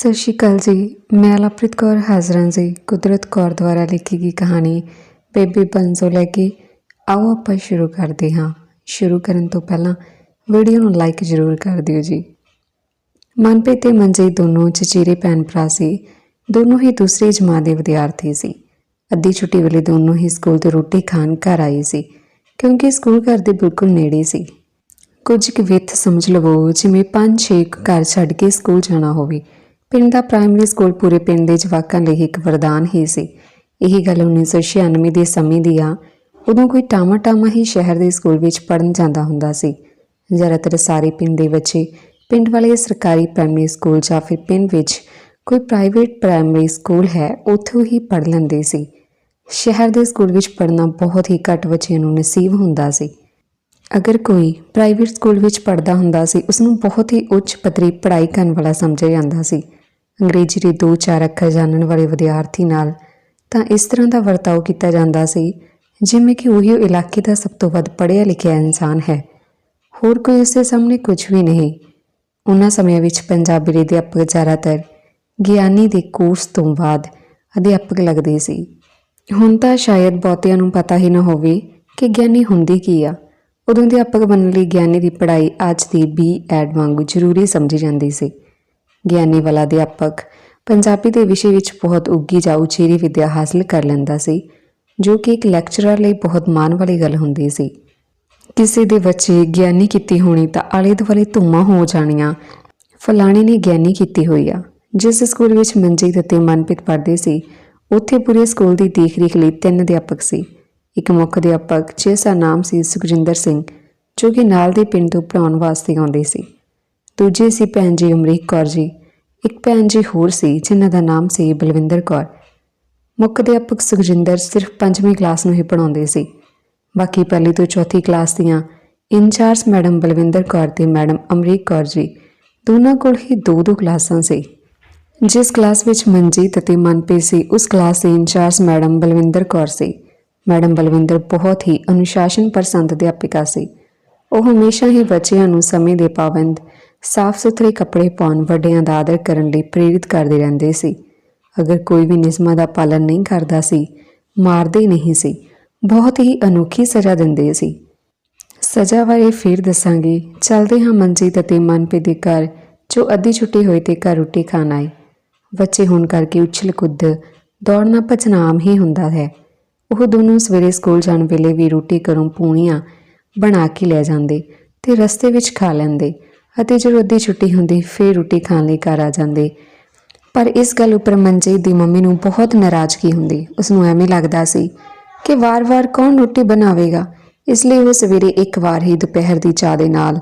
ਸਤਿ ਸ਼੍ਰੀ ਅਕਾਲ ਜੀ। ਮੈਂ ਲਵਪ੍ਰੀਤ ਕੌਰ ਹਾਜ਼ਰਾਂ ਜੀ। ਕੁਦਰਤ ਕੌਰ ਦੁਆਰਾ ਲਿਖੀ ਗਈ ਕਹਾਣੀ ਬੇਬੀ ਬੰਜ਼ੋ ਲੈ ਕੇ ਆਓ ਆਪਾਂ ਸ਼ੁਰੂ ਕਰਦੇ ਹਾਂ। ਸ਼ੁਰੂ ਕਰਨ ਤੋਂ ਪਹਿਲਾਂ ਵੀਡੀਓ ਨੂੰ ਲਾਈਕ ਜ਼ਰੂਰ ਕਰ ਦਿਓ ਜੀ। ਮਨਪ੍ਰੀਤ ਤੇ ਮਨਜੀਤ ਦੋਨੋਂ ਚਚੇਰੇ ਭੈਣ ਭਰਾ ਸੀ। ਦੋਨੋਂ ਹੀ ਦੂਸਰੀ ਜਮਾਤ ਦੇ ਵਿਦਿਆਰਥੀ ਸੀ। ਅੱਧੀ ਛੁੱਟੀ ਵੇਲੇ ਦੋਨੋਂ ਹੀ ਸਕੂਲ ਤੋਂ ਰੋਟੀ ਖਾਣ ਘਰ ਆਏ ਸੀ, ਕਿਉਂਕਿ ਸਕੂਲ ਘਰ ਦੇ ਬਿਲਕੁਲ ਨੇੜੇ ਸੀ। ਕੁਝ ਕੁ ਵਿੱਥ ਸਮਝ ਲਵੋ, ਜਿਵੇਂ ਪੰਜ ਛੇ ਕੁ ਘਰ ਛੱਡ ਕੇ ਸਕੂਲ ਜਾਣਾ ਹੋਵੇ। ਪਿੰਡ ਦਾ ਪ੍ਰਾਇਮਰੀ ਸਕੂਲ ਪੂਰੇ ਪਿੰਡ ਦੇ ਜਵਾਕਾਂ ਲਈ ਇੱਕ ਵਰਦਾਨ ਹੀ ਸੀ। ਇਹ ਗੱਲ 1996 ਦੇ ਸਮੇਂ ਦੀ ਆ। ਉਦੋਂ ਕੋਈ ਟਾਮਾ ਟਾਮਾ ਹੀ ਸ਼ਹਿਰ ਦੇ ਸਕੂਲ ਵਿੱਚ ਪੜਨ ਜਾਂਦਾ ਹੁੰਦਾ ਸੀ। ਜ਼ਿਆਦਾਤਰ ਸਾਰੇ ਪਿੰਡ ਦੇ ਬੱਚੇ ਪਿੰਡ ਵਾਲੇ ਸਰਕਾਰੀ ਪ੍ਰਾਇਮਰੀ ਸਕੂਲ ਜਾਂ ਫਿਰ ਪਿੰਡ ਵਿੱਚ ਕੋਈ ਪ੍ਰਾਈਵੇਟ ਪ੍ਰਾਇਮਰੀ ਸਕੂਲ ਹੈ, ਉੱਥੋਂ ਹੀ ਪੜ ਲੈਂਦੇ ਸੀ। ਸ਼ਹਿਰ ਦੇ ਸਕੂਲ ਵਿੱਚ ਪੜਨਾ ਬਹੁਤ ਹੀ ਘੱਟ ਬੱਚਿਆਂ ਨੂੰ ਨਸੀਬ ਹੁੰਦਾ ਸੀ। ਅਗਰ ਕੋਈ ਪ੍ਰਾਈਵੇਟ ਸਕੂਲ ਵਿੱਚ ਪੜਦਾ ਹੁੰਦਾ ਸੀ ਉਸ ਨੂੰ ਬਹੁਤ ਹੀ ਉੱਚ ਪੱਧਰੀ ਪੜ੍ਹਾਈ ਕਰਨ ਵਾਲਾ ਸਮਝਿਆ ਜਾਂਦਾ ਸੀ। ਅੰਗਰੇਜ਼ੀ ਦੇ ਦੋ ਚਾਰ ਅੱਖਰ ਜਾਣਨ ਵਾਲੇ ਵਿਦਿਆਰਥੀ ਨਾਲ ਤਾਂ ਇਸ ਤਰ੍ਹਾਂ ਦਾ ਵਰਤਾਓ ਕੀਤਾ ਜਾਂਦਾ ਸੀ, ਜਿਵੇਂ ਕਿ ਉਹੀ ਇਲਾਕੇ ਦਾ ਸਭ ਤੋਂ ਵੱਧ ਪੜ੍ਹਿਆ ਲਿਖਿਆ ਇਨਸਾਨ ਹੈ। ਹੋਰ ਕੋਈ ਉਸ ਦੇ ਸਾਹਮਣੇ ਕੁਝ ਵੀ ਨਹੀਂ। ਉਹਨਾਂ ਸਮਿਆਂ ਵਿੱਚ ਪੰਜਾਬੀ ਦੇ ਅਧਿਆਪਕ ਜ਼ਿਆਦਾਤਰ ਗਿਆਨੀ ਦੇ ਕੋਰਸ ਤੋਂ ਬਾਅਦ ਅਧਿਆਪਕ ਲੱਗਦੇ ਸੀ। ਹੁਣ ਤਾਂ ਸ਼ਾਇਦ ਬਹੁਤਿਆਂ ਨੂੰ ਪਤਾ ਹੀ ਨਾ ਹੋਵੇ ਕਿ ਗਿਆਨੀ ਹੁੰਦੀ ਕੀ ਆ। ਉਦੋਂ ਅਧਿਆਪਕ ਬਣਨ ਲਈ ਗਿਆਨੀ ਦੀ ਪੜ੍ਹਾਈ ਅੱਜ ਦੀ ਬੀ ਐਡ ਵਾਂਗੂ ਜ਼ਰੂਰੀ ਸਮਝੀ ਜਾਂਦੀ ਸੀ। ਗਿਆਨੀ ਵਾਲਾ ਅਧਿਆਪਕ ਪੰਜਾਬੀ ਦੇ ਵਿਸ਼ੇ ਵਿੱਚ ਬਹੁਤ ਉੱਗੀ ਜਾਂ ਉਚੇਰੀ ਵਿੱਦਿਆ ਹਾਸਲ ਕਰ ਲੈਂਦਾ ਸੀ, ਜੋ ਕਿ ਇੱਕ ਲੈਕਚਰਰ ਲਈ ਬਹੁਤ ਮਾਣ ਵਾਲੀ ਗੱਲ ਹੁੰਦੀ ਸੀ। ਕਿਸੇ ਦੇ ਬੱਚੇ ਗਿਆਨੀ ਕੀਤੀ ਹੋਣੀ ਤਾਂ ਆਲੇ ਦੁਆਲੇ ਧੁੰਮਾਂ ਹੋ ਜਾਣੀਆਂ। ਫਲਾਣੇ ਨੇ ਗਿਆਨੀ ਕੀਤੀ ਹੋਈ ਆ, ਜਿਸ ਸਕੂਲ ਵਿੱਚ ਮਨਜੀਤ ਅਤੇ ਮਨਪ੍ਰੀਤ ਪੜ੍ਹਦੇ ਸੀ, ਉੱਥੇ ਪੂਰੇ ਸਕੂਲ ਦੀ ਦੇਖਰੇਖ ਲਈ ਤਿੰਨ ਅਧਿਆਪਕ ਸੀ। ਇੱਕ ਮੁੱਖ ਅਧਿਆਪਕ ਜਿਸ ਦਾ ਨਾਮ ਸੀ ਸੁਖਜਿੰਦਰ ਸਿੰਘ, ਜੋ ਕਿ ਨਾਲ ਦੇ ਪਿੰਡ ਤੋਂ ਪੜਾਉਣ ਵਾਸਤੇ ਆਉਂਦੇ ਸੀ। ਦੂਜੇ ਸੀ ਭੈਣ ਜੀ ਅਮਰੀਕ ਕੌਰ ਜੀ। ਇੱਕ ਭੈਣ ਜੀ ਹੋਰ ਸੀ ਜਿਨ੍ਹਾਂ ਦਾ ਨਾਮ ਸੀ ਬਲਵਿੰਦਰ ਕੌਰ। ਮੁੱਖ ਅਧਿਆਪਕ ਸੁਖਜਿੰਦਰ ਸਿਰਫ ਪੰਜਵੀਂ ਕਲਾਸ ਨੂੰ ਹੀ ਪੜਾਉਂਦੇ ਸੀ। ਬਾਕੀ ਪਹਿਲੀ ਤੋਂ ਚੌਥੀ ਕਲਾਸ ਦੀਆਂ ਇੰਚਾਰਜ ਮੈਡਮ ਬਲਵਿੰਦਰ ਕੌਰ ਤੇ ਮੈਡਮ ਅਮਰੀਕ ਕੌਰ ਜੀ ਦੋਨਾਂ ਕੋਲ ਹੀ ਦੋ ਦੋ ਕਲਾਸਾਂ ਸੀ। ਜਿਸ ਕਲਾਸ ਵਿੱਚ ਮਨਜੀਤ ਅਤੇ ਮਨਪ੍ਰੀਤ ਸੀ, ਉਸ ਕਲਾਸ ਦੇ ਇੰਚਾਰਜ ਮੈਡਮ ਬਲਵਿੰਦਰ ਕੌਰ ਸੀ। ਮੈਡਮ ਬਲਵਿੰਦਰ ਬਹੁਤ ਹੀ ਅਨੁਸ਼ਾਸਨ ਪਸੰਦ ਅਧਿਆਪਿਕਾ ਸੀ। ਉਹ ਹਮੇਸ਼ਾ ਹੀ ਬੱਚਿਆਂ ਨੂੰ ਸਮੇਂ ਦੇ ਪਾਬੰਦ ਸਾਫ਼ ਸੁਥਰੇ ਕੱਪੜੇ ਪਾਉਣ ਵੱਡਿਆਂ ਦਾ ਆਦਰ ਕਰਨ ਲਈ ਪ੍ਰੇਰਿਤ ਕਰਦੇ ਰਹਿੰਦੇ ਸੀ। ਅਗਰ ਕੋਈ ਵੀ ਨਿਯਮਾਂ ਦਾ ਪਾਲਣ ਨਹੀਂ ਕਰਦਾ ਸੀ, ਮਾਰਦੇ ਨਹੀਂ ਸੀ, ਬਹੁਤ ਹੀ ਅਨੋਖੀ ਸਜ਼ਾ ਦਿੰਦੇ ਸੀ। ਸਜ਼ਾ ਬਾਰੇ ਫਿਰ ਦੱਸਾਂਗੇ। ਚੱਲਦੇ ਹਾਂ ਮਨਜੀਤ ਅਤੇ ਮਨਪ੍ਰੀਤ ਦੇ ਘਰ, ਜੋ ਅੱਧੀ ਛੁੱਟੀ ਹੋਈ ਤੇ ਘਰ ਰੋਟੀ ਖਾਣ ਆਏ। ਬੱਚੇ ਹੋਣ ਕਰਕੇ ਉਛਲ ਕੁੱਦ, ਦੌੜਨਾ ਭੱਜਣਾ ਆਮ ਹੀ ਹੁੰਦਾ ਹੈ। ਉਹ ਦੋਨੋਂ ਸਵੇਰੇ ਸਕੂਲ ਜਾਣ ਵੇਲੇ ਵੀ ਰੋਟੀ ਘਰੋਂ ਪੂਣੀਆਂ ਬਣਾ ਕੇ ਲੈ ਜਾਂਦੇ ਤੇ ਰਸਤੇ ਵਿੱਚ ਖਾ ਲੈਂਦੇ। ਅਤੇ ਜਦੋਂ ਅੱਧੀ ਛੁੱਟੀ ਹੁੰਦੀ, ਫਿਰ ਰੋਟੀ ਖਾਣ ਲਈ ਘਰ ਆ ਜਾਂਦੇ। ਪਰ ਇਸ ਗੱਲ ਉੱਪਰ ਮਨਜੀਤ ਦੀ ਮੰਮੀ ਨੂੰ ਬਹੁਤ ਨਾਰਾਜ਼ਗੀ ਹੁੰਦੀ। ਉਸ ਨੂੰ ਐਵੇਂ ਲੱਗਦਾ ਸੀ ਕਿ ਵਾਰ-ਵਾਰ ਕੌਣ ਰੋਟੀ ਬਣਾਵੇਗਾ। ਇਸ ਲਈ ਉਹ ਸਵੇਰੇ ਇੱਕ ਵਾਰ ਹੀ ਦੁਪਹਿਰ ਦੀ ਚਾਹ ਦੇ ਨਾਲ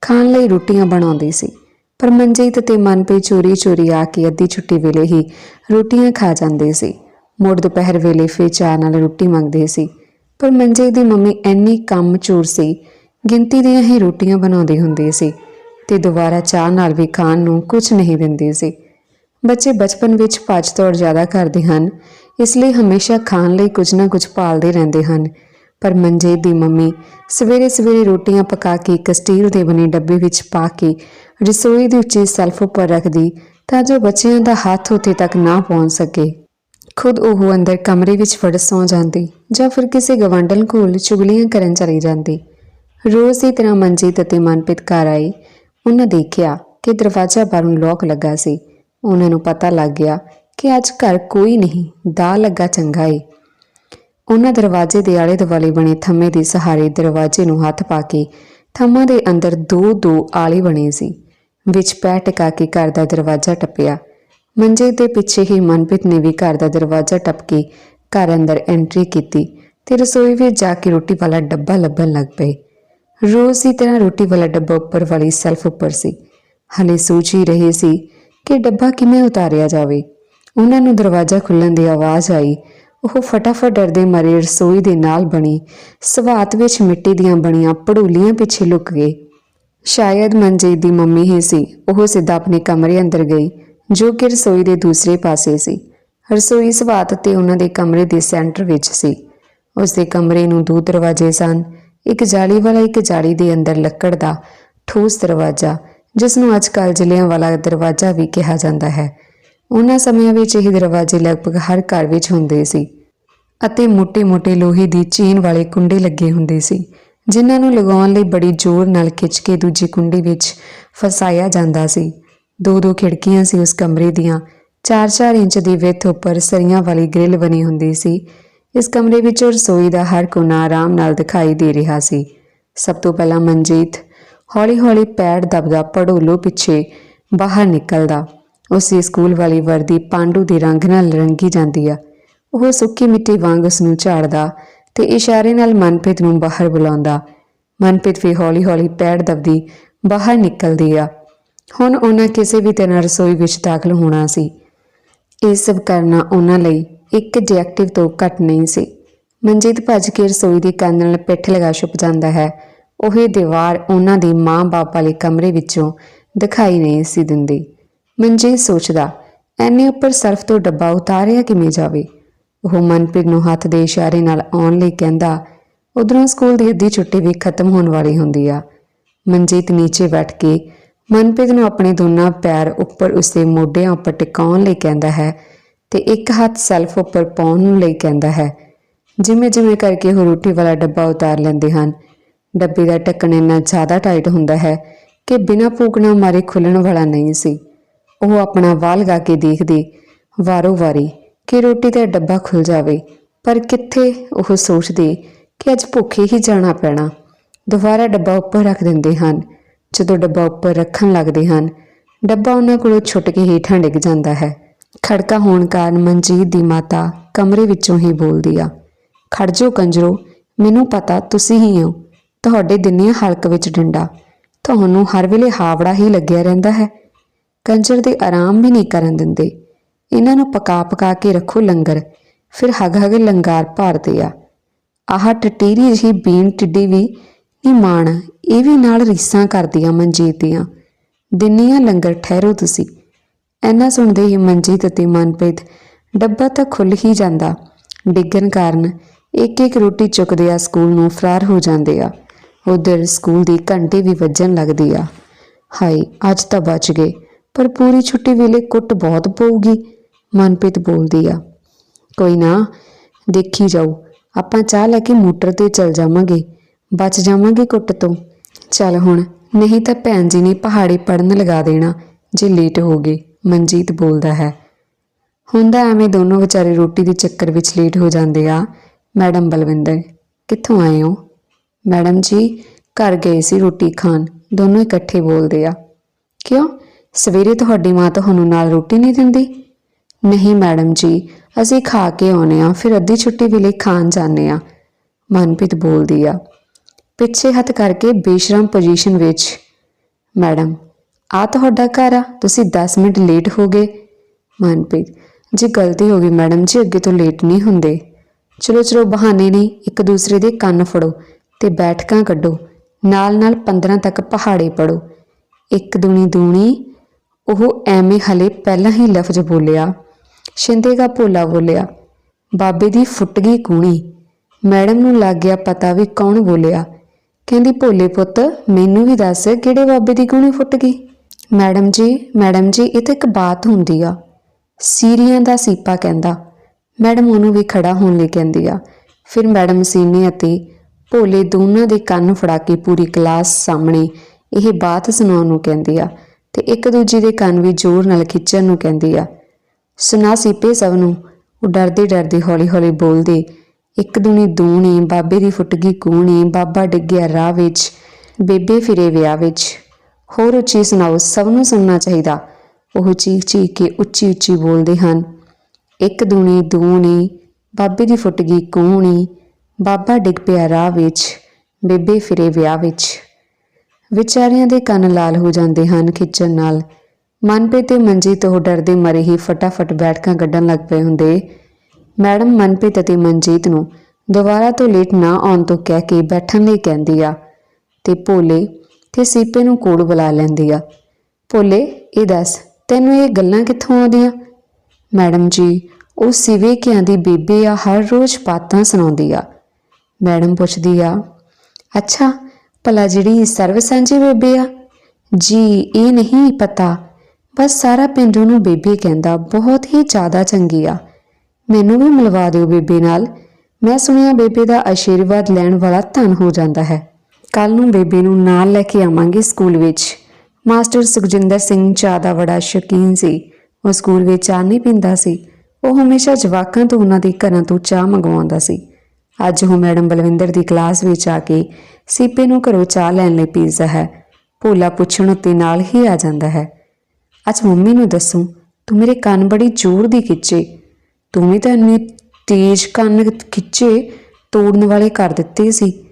ਖਾਣ ਲਈ ਰੋਟੀਆਂ ਬਣਾਉਂਦੀ ਸੀ। ਪਰ ਮਨਜੀਤ ਤੇ ਮਨਪ੍ਰੀਤ ਚੋਰੀ-ਚੋਰੀ ਆ ਕੇ ਅੱਧੀ ਛੁੱਟੀ ਵੇਲੇ ਹੀ ਰੋਟੀਆਂ ਖਾ ਜਾਂਦੇ ਸੀ। ਮੁੜ ਦੁਪਹਿਰ ਵੇਲੇ ਫਿਰ ਚਾਹ ਨਾਲ ਰੋਟੀ ਮੰਗਦੇ ਸੀ। ਪਰ ਮਨਜੀਤ ਦੀ ਮੰਮੀ ਇੰਨੀ ਕੰਮ ਚੋਰ ਸੀ, ਗਿਣਤੀ ਦੀਆਂ ਹੀ ਰੋਟੀਆਂ ਬਣਾਉਂਦੀ ਹੁੰਦੀ ਸੀ। ਤੇ ਦੁਬਾਰਾ ਚਾਹ ਨਾਲ ਵੀ ਖਾਣ ਨੂੰ ਕੁਝ ਨਹੀਂ ਦਿੰਦੀ ਸੀ। ਬੱਚੇ ਬਚਪਨ ਵਿੱਚ ਭੱਜ ਦੌੜ ਜ਼ਿਆਦਾ ਕਰਦੇ ਹਨ, ਇਸ ਲਈ ਹਮੇਸ਼ਾ ਖਾਣ ਲਈ ਕੁਝ ਨਾ ਕੁਝ ਭਾਲਦੇ ਰਹਿੰਦੇ ਹਨ। ਪਰ ਮਨਜੀਤ ਦੀ ਮੰਮੀ ਸਵੇਰੇ ਸਵੇਰੇ ਰੋਟੀਆਂ ਪਕਾ ਕੇ ਇੱਕ ਸਟੀਲ ਦੇ ਬਣੇ ਡੱਬੇ ਵਿੱਚ ਪਾ ਕੇ ਰਸੋਈ ਦੇ ਉੱਚੇ ਸੈਲਫ ਉੱਪਰ ਰੱਖਦੀ ਤਾਂ ਜੋ ਬੱਚਿਆਂ ਦਾ ਹੱਥ ਉੱਥੇ ਤੱਕ ਨਾ ਪਹੁੰਚ ਸਕੇ। ਖੁਦ ਉਹ ਅੰਦਰ ਕਮਰੇ ਵਿੱਚ ਵੜ ਸੌ ਜਾਂਦੀ ਜਾਂ ਫਿਰ ਕਿਸੇ ਗਵੰਡਲ ਕੋਲ ਚੁਗਲੀਆਂ ਕਰਨ ਚਲੀ ਜਾਂਦੀ। ਰੋਜ਼ ਦੀ ਤਰ੍ਹਾਂ ਮਨਜੀਤ ਅਤੇ ਮਨਪ੍ਰੀਤ ਘਰ ਆਈ ਉਹਨਾਂ ਦੇਖਿਆ ਕਿ ਦਰਵਾਜ਼ਾ ਬਾਹਰੋਂ ਲੋਕ ਲੱਗਾ ਸੀ। ਉਹਨਾਂ ਨੂੰ ਪਤਾ ਲੱਗ ਗਿਆ ਕਿ ਅੱਜ ਘਰ ਕੋਈ ਨਹੀਂ ਦਾ ਲੱਗਾ ਚੰਗਾ ਏ। ਉਹਨਾਂ ਦਰਵਾਜ਼ੇ ਦੇ ਆਲੇ ਦੁਆਲੇ ਬਣੇ ਥੰਮੇ ਦੇ ਸਹਾਰੇ ਦਰਵਾਜ਼ੇ ਨੂੰ ਹੱਥ ਪਾ ਕੇ ਥੰਮਾਂ ਦੇ ਅੰਦਰ ਦੋ ਦੋ ਆਲੇ ਬਣੇ ਸੀ। ਵਿੱਚ ਪੈਰ ਟਿਕਾ ਕੇ ਘਰ ਦਾ ਦਰਵਾਜ਼ਾ ਟੱਪਿਆ। ਮੰਜੇ ਦੇ ਪਿੱਛੇ ਹੀ ਮਨਪ੍ਰੀਤ ਨੇ ਵੀ ਘਰ ਦਾ ਦਰਵਾਜ਼ਾ ਟੱਪ ਕੇ ਘਰ ਅੰਦਰ ਐਂਟਰੀ ਕੀਤੀ ਤੇ ਰਸੋਈ ਵਿੱਚ ਜਾ ਕੇ ਰੋਟੀ ਵਾਲਾ ਡੱਬਾ ਲੱਭਣ ਲੱਗ ਪਏ। ਰੋਜ਼ ਦੀ ਤਰ੍ਹਾਂ ਰੋਟੀ ਵਾਲਾ ਡੱਬਾ ਉੱਪਰ ਵਾਲੀ ਸੈਲਫ ਉੱਪਰ ਸੀ। ਹਲੇ ਸੋਚ ਹੀ ਰਹੇ ਸੀ ਕਿ ਡੱਬਾ ਕਿਵੇਂ ਉਤਾਰਿਆ ਜਾਵੇ। ਉਹਨਾਂ ਨੂੰ ਦਰਵਾਜ਼ਾ ਖੁੱਲਣ ਦੀ ਆਵਾਜ਼ ਆਈ। ਉਹ ਫਟਾਫਟ ਡਰਦੇ ਮਰੇ ਰਸੋਈ ਦੇ ਨਾਲ ਬਣੀ। ਸਵਾਤ ਵਿੱਚ ਮਿੱਟੀ ਦੀਆਂ ਬਣੀਆਂ ਪੜੂਲੀਆਂ ਪਿੱਛੇ ਲੁਕ ਗਏ। ਸ਼ਾਇਦ ਮਨਜੀਤ ਦੀ ਮੰਮੀ ਹੀ ਸੀ। ਉਹ ਸਿੱਧਾ ਆਪਣੇ ਕਮਰੇ ਅੰਦਰ ਗਈ, ਜੋ ਕਿ ਰਸੋਈ ਦੇ ਦੂਸਰੇ ਪਾਸੇ ਸੀ। ਰਸੋਈ ਸਵਾਤ ਤੇ ਉਹਨਾਂ ਦੇ ਕਮਰੇ ਦੇ ਸੈਂਟਰ ਵਿੱਚ ਸੀ। ਉਸ ਦੇ ਕਮਰੇ ਨੂੰ ਦੋ ਦਰਵਾਜ਼ੇ ਸਨ। ਇੱਕ ਜਾਲੀ ਵਾਲਾ ਇੱਕ ਜਾਲੀ ਦੇ ਅੰਦਰ ਲੱਕੜ ਦਾ ਠੋਸ ਦਰਵਾਜ਼ਾ ਜਿਸ ਨੂੰ ਅੱਜਕੱਲ ਜ਼ਿਲ੍ਹਿਆਂ ਵਾਲਾ ਦਰਵਾਜ਼ਾ ਵੀ ਕਿਹਾ ਜਾਂਦਾ ਹੈ। ਉਹਨਾਂ ਸਮਿਆਂ ਵਿੱਚ ਇਹ ਦਰਵਾਜ਼ੇ ਲਗਭਗ ਹਰ ਘਰ ਵਿੱਚ ਹੁੰਦੇ ਸੀ ਅਤੇ ਮੋٹے-ਮੋٹے ਲੋਹੇ ਦੀ ਚੇਨ ਵਾਲੇ ਕੁੰਡੇ ਲੱਗੇ ਹੁੰਦੇ ਸੀ, ਜਿਨ੍ਹਾਂ ਨੂੰ ਲਗਾਉਣ ਲਈ ਬੜੀ ਜ਼ੋਰ ਨਾਲ ਖਿੱਚ ਕੇ ਦੂਜੀ ਕੁੰਡੀ ਵਿੱਚ ਫਸਾਇਆ ਜਾਂਦਾ ਸੀ। ਦੋ-ਦੋ ਖਿੜਕੀਆਂ ਸੀ ਉਸ ਕਮਰੇ ਦੀਆਂ। 4-4 ਇੰਚ ਦੀ ਵਿੱਥ ਉੱਪਰ ਸਰੀਆਂ ਵਾਲੀ ਗ੍ਰਿਲ ਬਣੀ ਹੁੰਦੀ ਸੀ। ਇਸ ਕਮਰੇ ਵਿੱਚ ਰਸੋਈ ਦਾ ਹਰ ਕੋਨਾ ਆਰਾਮ ਨਾਲ ਦਿਖਾਈ ਦੇ ਰਿਹਾ ਸੀ। ਸਭ ਤੋਂ ਪਹਿਲਾਂ ਮਨਜੀਤ ਹੌਲੀ-ਹੌਲੀ ਪੈਰ ਦਬਦਾ ਪੜੋਲੋ ਪਿੱਛੇ ਬਾਹਰ ਨਿਕਲਦਾ। ਉਸ ਦੀ ਸਕੂਲ ਵਾਲੀ ਵਰਦੀ ਪਾਂਡੂ ਦੇ ਰੰਗ ਨਾਲ ਰੰਗੀ ਜਾਂਦੀ ਆ। ਉਹ ਸੁੱਕੀ ਮਿੱਟੀ ਵਾਂਗ ਉਸ ਨੂੰ ਝਾੜਦਾ ਤੇ ਇਸ਼ਾਰੇ ਨਾਲ ਮਨਪ੍ਰੀਤ ਨੂੰ ਬਾਹਰ ਬੁਲਾਉਂਦਾ। ਮਨਪ੍ਰੀਤ ਵੀ ਹੌਲੀ-ਹੌਲੀ ਪੈਰ ਦਬਦੀ ਬਾਹਰ ਨਿਕਲਦੀ ਆ। ਹੁਣ ਉਹਨਾਂ ਕਿਸੇ ਵੀ ਤਰ੍ਹਾਂ ਰਸੋਈ ਵਿੱਚ ਦਾਖਲ ਹੋਣਾ ਸੀ। ਇਹ ਸਭ ਕਰਨਾ ਉਹਨਾਂ ਲਈ ਇੱਕ ਡਿਟੈਕਟਿਵ ਤੋਂ ਘੱਟ ਨਹੀਂ ਸੀ। ਮਨਜੀਤ ਭੱਜ ਕੇ ਰਸੋਈ ਦੀ ਕੰਧ ਨਾਲ ਪਿੱਠ ਲਗਾ ਛੁਪ ਜਾਂਦਾ ਹੈ। ਉਹ ਦੀਵਾਰ ਉਹਨਾਂ ਦੀ ਮਾਂ-ਬਾਪ ਵਾਲੇ ਕਮਰੇ ਵਿੱਚੋਂ ਦਿਖਾਈ ਨਹੀਂ ਸੀ ਦਿੰਦੀ। ਮਨਜੀਤ ਸੋਚਦਾ, ਐਨੇ ਉੱਪਰ ਸਰਫ ਤੋਂ ਡੱਬਾ ਉਤਾਰਿਆ ਕਿਵੇਂ ਜਾਵੇ? ਉਹ ਮਨਪ੍ਰੀਤ ਨੂੰ ਹੱਥ ਦੇ ਇਸ਼ਾਰੇ ਨਾਲ ਆਉਣ ਲਈ ਕਹਿੰਦਾ, ਉਧਰੋਂ ਸਕੂਲ ਦੀ ਅੱਧੀ ਛੁੱਟੀ ਵੀ ਖਤਮ ਹੋਣ ਵਾਲੀ ਹੁੰਦੀ ਆ। ਮਨਜੀਤ ਨੀਚੇ ਬੈਠ ਕੇ ਮਨਪ੍ਰੀਤ ਨੂੰ ਆਪਣੇ ਦੋਨਾਂ ਪੈਰ ਉੱਪਰ ਉਸਦੇ ਮੋਢਿਆਂ ਉੱਪਰ ਟਿਕਾਉਣ ਲਈ ਕਹਿੰਦਾ ਹੈ ਤੇ ਇੱਕ ਹੱਥ ਸੈਲਫ ਉੱਪਰ ਪਾਉਣ ਲਈ ਕਹਿੰਦਾ ਹੈ। ਜਿਵੇਂ ਜਿਵੇਂ ਕਰਕੇ ਉਹ ਰੋਟੀ ਵਾਲਾ ਡੱਬਾ ਉਤਾਰ ਲੈਂਦੇ ਹਨ, ਡੱਬੇ ਦਾ ਢੱਕਣ ਇੰਨਾ ਜ਼ਿਆਦਾ ਟਾਈਟ ਹੁੰਦਾ ਹੈ ਕਿ ਬਿਨਾਂ ਫੂਕਣਾ ਮਾਰੇ ਖੁੱਲਣ ਵਾਲਾ ਨਹੀਂ ਸੀ। ਉਹ ਆਪਣਾ ਵਾਲ ਲਗਾ ਕੇ ਦੇਖਦੇ ਵਾਰੋ ਵਾਰੀ ਕਿ ਰੋਟੀ ਦਾ ਡੱਬਾ ਖੁੱਲ ਜਾਵੇ, ਪਰ ਕਿੱਥੇ ਉਹ ਸੋਚਦੇ ਕਿ ਅੱਜ ਭੁੱਖੇ ਹੀ ਜਾਣਾ ਪੈਣਾ। ਦੁਬਾਰਾ ਡੱਬਾ ਉੱਪਰ ਰੱਖ ਦਿੰਦੇ ਹਨ। ਜਦੋਂ ਡੱਬਾ ਉੱਪਰ ਰੱਖਣ ਲੱਗਦੇ ਹਨ, ਡੱਬਾ ਉਹਨਾਂ ਕੋਲੋਂ ਛੁੱਟ ਕੇ ਹੇਠਾਂ ਡਿੱਗ ਜਾਂਦਾ ਹੈ। ਖੜਕਾ ਹੋਣ ਕਾਰਨ ਮਨਜੀਤ ਦੀ ਮਾਤਾ ਕਮਰੇ ਵਿੱਚੋਂ ਹੀ ਬੋਲਦੀ ਆ, ਖੜ ਜਾਓ ਕੰਜਰੋ, ਮੈਨੂੰ ਪਤਾ ਤੁਸੀਂ ਹੀ ਹੋ। ਤੁਹਾਡੇ ਦਿਨੀਆਂ ਹਲਕ ਵਿੱਚ ਡੰਡਾ। ਤੁਹਾਨੂੰ ਹਰ ਵੇਲੇ ਹਾਵੜਾ ਹੀ ਲੱਗਿਆ ਰਹਿੰਦਾ ਹੈ। ਕੰਜਰ ਦੇ ਆਰਾਮ ਵੀ ਨਹੀਂ ਕਰਨ ਦਿੰਦੇ। ਇਹਨਾਂ ਨੂੰ ਪਕਾ ਪਕਾ ਕੇ ਰੱਖੋ ਲੰਗਰ। ਫਿਰ ਹਗ ਹਗ ਲੰਗਾਰ ਭਾਰਦੇ ਆ। ਆਹ ਟਟੀਰੀ ਜਿਹੀ ਬੀਨ ਟਿੱਡੀ ਵੀ ਨੀ ਮਾਣ, ਇਹ ਵੀ ਨਾਲ ਰੀਸਾਂ ਕਰਦੀਆਂ ਮਨਜੀਤ ਦੀਆਂ। ਦਿਨੀਆਂ ਲੰਗਰ, ਠਹਿਰੋ ਤੁਸੀਂ। ਐਨਾ ਸੁਣਦੇ ਹੀ ਮਨਜੀਤ ਅਤੇ ਮਨਪ੍ਰੀਤ ਡੱਬਾ ਤਾਂ ਖੁੱਲ ਹੀ ਜਾਂਦਾ। ਡਿੱਗਣ ਕਾਰਨ ਇੱਕ ਇੱਕ ਰੋਟੀ ਚੁੱਕਦੇ ਆ, ਸਕੂਲ ਨੂੰ ਫਰਾਰ ਹੋ ਜਾਂਦੇ ਆ। ਉਧਰ ਸਕੂਲ ਦੀ ਘੰਟੀ ਵੀ ਵੱਜਣ ਲੱਗਦੀ ਆ। ਹਾਏ, ਅੱਜ ਤਾਂ ਬਚ ਗਏ, ਪਰ ਪੂਰੀ ਛੁੱਟੀ ਵੇਲੇ ਕੁੱਟ ਬਹੁਤ ਪਊਗੀ, ਮਨਪ੍ਰੀਤ ਬੋਲਦੀ ਆ। ਕੋਈ ਨਾ, ਦੇਖੀ ਜਾਓ ਆਪਾਂ ਚਾਹ ਲੈ ਕੇ ਮੋਟਰ ਤੇ ਚੱਲ ਜਾਵਾਂਗੇ, ਬਚ ਜਾਵਾਂਗੇ ਕੁੱਟ ਤੋਂ। ਚੱਲ ਹੁਣ, ਨਹੀਂ ਤਾਂ ਭੈਣ ਜੀ ਨੇ ਪਹਾੜੀ ਪੜਨ ਲਗਾ ਦੇਣਾ, ਜੇ ਲੇਟ ਹੋ ਗਏ। ਮਨਜੀਤ ਬੋਲਦਾ ਹੈ। ਹੁੰਦਾ ਐਵੇਂ ਦੋਨੋਂ ਵਿਚਾਰੇ ਰੋਟੀ ਦੇ ਚੱਕਰ ਵਿੱਚ ਲੇਟ ਹੋ ਜਾਂਦੇ ਆ। ਮੈਡਮ ਬਲਵਿੰਦਰ, ਕਿੱਥੋਂ ਆਏ ਹੋ? ਮੈਡਮ ਜੀ, ਘਰ ਗਏ ਸੀ ਰੋਟੀ ਖਾਣ। ਦੋਨੋਂ ਇਕੱਠੇ ਬੋਲਦੇ ਆ। ਕਿਉਂ? ਸਵੇਰੇ ਤੁਹਾਡੀ ਮਾਂ ਤੁਹਾਨੂੰ ਨਾਲ ਰੋਟੀ ਨਹੀਂ ਦਿੰਦੀ? ਨਹੀਂ ਮੈਡਮ ਜੀ, ਅਸੀਂ ਖਾ ਕੇ ਆਉਨੇ ਆ, ਫਿਰ ਅੱਧੀ ਛੁੱਟੀ ਵੇਲੇ ਖਾਣ ਜਾਂਦੇ ਆ, ਮਨਪ੍ਰੀਤ ਬੋਲਦੀ ਆ। ਪਿੱਛੇ ਹੱਥ ਕਰਕੇ ਬੇਸ਼ਰਮ ਪੋਜੀਸ਼ਨ ਵਿੱਚ ਮੈਡਮ ਆ ਤੁਹਾਡਾ ਘਰ ਆ, ਤੁਸੀਂ 10 ਮਿੰਟ ਲੇਟ ਹੋ ਗਏ। ਮਨਪ੍ਰੀਤ, ਜੀ ਗਲਤੀ ਹੋ ਗਈ ਮੈਡਮ ਜੀ, ਅੱਗੇ ਤੋਂ ਲੇਟ ਨਹੀਂ ਹੁੰਦੇ। ਚਲੋ ਚਲੋ, ਬਹਾਨੇ ਨਹੀਂ ਇੱਕ ਦੂਸਰੇ ਦੇ ਕੰਨ ਫੜੋ ਤੇ ਬੈਠਕਾਂ ਕੱਢੋ। ਨਾਲ ਨਾਲ 15 ਤੱਕ ਪਹਾੜੇ ਪੜੋ ਇੱਕ ਦੂਣੀ ਦੂਣੀ, ਉਹ ਐਵੇਂ ਹਲੇ ਪਹਿਲਾਂ ਹੀ ਲਫ਼ਜ਼ ਬੋਲਿਆ। ਸ਼ਿੰਦੇ ਦਾ ਭੋਲਾ ਬੋਲਿਆ, ਬਾਬੇ ਦੀ ਫੁੱਟ ਗਈ ਕੂਣੀ। ਮੈਡਮ ਨੂੰ ਲੱਗ ਗਿਆ ਪਤਾ ਵੀ ਕੌਣ ਬੋਲਿਆ। ਕਹਿੰਦੀ, ਭੋਲੇ ਪੁੱਤ, ਮੈਨੂੰ ਵੀ ਦੱਸ ਕਿਹੜੇ ਬਾਬੇ ਦੀ ਕੂਣੀ ਫੁੱਟ ਗਈ? ਮੈਡਮ ਜੀ ਮੈਡਮ ਜੀ, ਇਹ ਤਾਂ ਇੱਕ ਬਾਤ ਹੁੰਦੀ ਆ। ਸੀਰੀਆਂ ਦਾ ਸੀਪਾ ਕਹਿੰਦਾ। ਮੈਡਮ ਉਹਨੂੰ ਵੀ ਖੜਾ ਹੋਣ ਲਈ ਕਹਿੰਦੀ ਆ। ਫਿਰ ਮੈਡਮ ਸੀਨੇ ਅਤੇ ਭੋਲੇ ਦੋਨਾਂ ਦੇ ਕੰਨ ਫੜਾ ਕੇ ਪੂਰੀ ਕਲਾਸ ਸਾਹਮਣੇ ਇਹ ਬਾਤ ਸੁਣਾਉਣ ਨੂੰ ਕਹਿੰਦੀ ਆ ਤੇ ਇੱਕ ਦੂਜੇ ਦੇ ਕੰਨ ਵੀ ਜ਼ੋਰ ਨਾਲ ਖਿੱਚਣ ਨੂੰ ਕਹਿੰਦੀ ਆ। ਸੁਣਾ ਸੀਪੇ ਸਭ ਨੂੰ, ਉਹ ਡਰਦੇ ਡਰਦੇ ਹੌਲੀ ਹੌਲੀ ਬੋਲਦੇ, ਇੱਕ ਦੁਨੀ ਦੂਣੀ ਬਾਬੇ ਦੀ ਫੁੱਟਗੀ ਕੂਣੀ ਬਾਬਾ ਡਿੱਗਿਆ ਰਾਹ ਵਿੱਚ, ਬੇਬੇ ਫਿਰੇ ਵਿਆਹ ਵਿੱਚ। ਹੋਰ ਉੱਚੀ ਸੁਣਾਓ ਸਭ ਨੂੰ ਸੁਣਨਾ ਚਾਹੀਦਾ। ਉਹ ਚੀਖ ਚੀਖ ਕੇ ਉੱਚੀ ਉੱਚੀ ਬੋਲਦੇ ਹਨ। ਇੱਕ ਦੂਣੀ ਦੂਣੀ, ਬਾਬੇ ਦੀ ਫੁੱਟ ਗਈ ਕੂਣੀ, ਬਾਬਾ ਡਿੱਗ ਪਿਆ ਰਾਹ ਵਿੱਚ, ਬੇਬੇ ਫਿਰੇ ਵਿਆਹ ਵਿੱਚ। ਵਿਚਾਰਿਆਂ ਦੇ ਕੰਨ ਲਾਲ ਹੋ ਜਾਂਦੇ ਹਨ ਖਿੱਚਣ ਨਾਲ। ਮਨਪ੍ਰੀਤ ਤੇ ਮਨਜੀਤ ਉਹ ਡਰਦੇ ਮਰੇ ਹੀ ਫਟਾਫਟ ਬੈਠਕਾਂ ਕੱਢਣ ਲੱਗ ਪਏ ਹੁੰਦੇ। ਮੈਡਮ ਮਨਪ੍ਰੀਤ ਅਤੇ ਮਨਜੀਤ ਨੂੰ ਦੁਬਾਰਾ ਤੋਂ ਲੇਟ ਨਾ ਆਉਣ ਤੋਂ ਕਹਿ ਕੇ ਬੈਠਣ ਲਈ ਕਹਿੰਦੀ ਆ। ਤੇ ਭੋਲੇ ਤੇ ਸੀਪੇ ਨੂੰ ਕੋਲ ਬੁਲਾ ਲੈਂਦੀ ਆ। ਭੋਲੇ, ਇਹ ਦੱਸ, ਤੈਨੂੰ ਇਹ ਗੱਲਾਂ ਕਿੱਥੋਂ ਆਉਂਦੀਆਂ? ਮੈਡਮ ਜੀ, ਉਹ ਸਿਵੇ ਕਿਆਂ ਦੀ ਬੇਬੇ ਆ, ਹਰ ਰੋਜ਼ ਬਾਤਾਂ ਸੁਣਾਉਂਦੀ ਆ। ਮੈਡਮ ਪੁੱਛਦੀ ਆ, ਅੱਛਾ, ਭਲਾ ਜਿਹੜੀ ਸਰਵ ਸਾਂਝੀ ਬੇਬੇ ਆ? ਜੀ, ਇਹ ਨਹੀਂ ਪਤਾ। ਬਸ ਸਾਰਾ ਪਿੰਡ ਉਹਨੂੰ ਬੇਬੇ ਕਹਿੰਦਾ, ਬਹੁਤ ਹੀ ਜ਼ਿਆਦਾ ਚੰਗੀ ਆ। ਮੈਨੂੰ ਵੀ ਮਿਲਵਾ ਦਿਓ ਬੇਬੇ ਨਾਲ। ਮੈਂ ਸੁਣਿਆ ਬੇਬੇ ਦਾ ਆਸ਼ੀਰਵਾਦ ਲੈਣ ਵਾਲਾ ਧਨ ਹੋ ਜਾਂਦਾ ਹੈ। ਕੱਲ ਨੂੰ ਬੇਬੇ ਨੂੰ ਨਾਲ ਲੈ ਕੇ ਆਵਾਂਗੇ ਸਕੂਲ ਵਿੱਚ। ਮਾਸਟਰ ਸੁਖਜਿੰਦਰ ਸਿੰਘ ਚਾਹ ਦਾ ਬੜਾ ਸ਼ੌਕੀਨ ਸੀ। ਉਹ ਸਕੂਲ ਵਿੱਚ ਚਾਹ ਨਹੀਂ ਪੀਂਦਾ ਸੀ। ਉਹ ਹਮੇਸ਼ਾ ਜਵਾਕਾਂ ਤੋਂ ਉਹਨਾਂ ਦੇ ਘਰਾਂ ਤੋਂ ਚਾਹ ਮੰਗਵਾਉਂਦਾ ਸੀ। ਅੱਜ ਉਹ ਮੈਡਮ ਬਲਵਿੰਦਰ ਦੀ ਕਲਾਸ ਵਿੱਚ ਆ ਕੇ ਸੀਪੇ ਨੂੰ ਘਰੋਂ ਚਾਹ ਲੈਣ ਲਈ ਭੇਜਦਾ ਹੈ। ਭੋਲਾ ਪੁੱਛਣ ਉੱਤੇ ਨਾਲ ਹੀ ਆ ਜਾਂਦਾ ਹੈ। ਅੱਜ ਮੰਮੀ ਨੂੰ ਦੱਸੂ, ਤੂੰ ਮੇਰੇ ਕੰਨ ਬੜੀ ਜ਼ੋਰ ਦੀ ਖਿੱਚੇ। ਤੂੰ ਵੀ ਤਾਂ ਇੰਨੇ ਤੇਜ਼ ਕੰਨ ਖਿੱਚੇ, ਤੋੜਨ ਵਾਲੇ ਕਰ ਦਿੱਤੇ ਸੀ।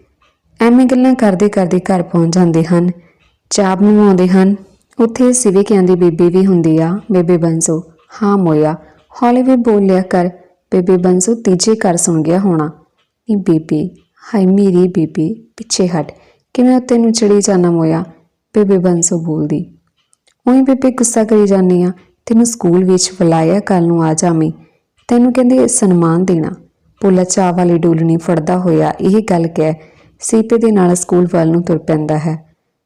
ਐਵੇਂ ਗੱਲਾਂ ਕਰਦੇ ਕਰਦੇ ਘਰ ਪਹੁੰਚ ਜਾਂਦੇ ਹਨ। ਚਾਹ ਬਣਵਾਉਂਦੇ ਹਨ। ਉੱਥੇ ਸਿਵਿਕਿਆਂ ਦੀ ਬੇਬੇ ਵੀ ਹੁੰਦੀ ਆ, ਬੇਬੇ ਬੰਸੋ। ਹਾਂ ਮੋਇਆ, ਹੌਲੀ ਵੀ ਬੋਲਿਆ ਕਰ। ਬੇਬੇ ਬੰਸੋ, ਤੀਜੇ ਘਰ ਸੁਣ ਗਿਆ ਹੋਣਾ। ਨੀ ਬੇਬੇ, ਹਾਏ ਮੇਰੀ ਬੇਬੇ, ਪਿੱਛੇ ਹਟ। ਕਿਵੇਂ ਤੈਨੂੰ ਚੜੀ ਜਾਣਾ ਮੋਇਆ? ਬੇਬੇ ਬੰਸੋ ਬੋਲਦੀ। ਉਹੀ ਬੇਬੇ ਗੁੱਸਾ ਕਰੀ ਜਾਂਦੀ ਆ। ਤੈਨੂੰ ਸਕੂਲ ਵਿੱਚ ਬੁਲਾਇਆ ਕੱਲ ਨੂੰ ਆ ਜਾਵੀਂ। ਤੈਨੂੰ ਕਹਿੰਦੇ ਸਨਮਾਨ ਦੇਣਾ। ਪੋਲਾ ਚਾਹ ਵਾਲੀ ਡੋਲਣੀ ਫੜਦਾ ਹੋਇਆ ਇਹ ਗੱਲ ਕਹਿ ਸੀਪੇ ਦੇ ਨਾਲ ਸਕੂਲ ਵੱਲ ਨੂੰ ਤੁਰ ਪੈਂਦਾ ਹੈ।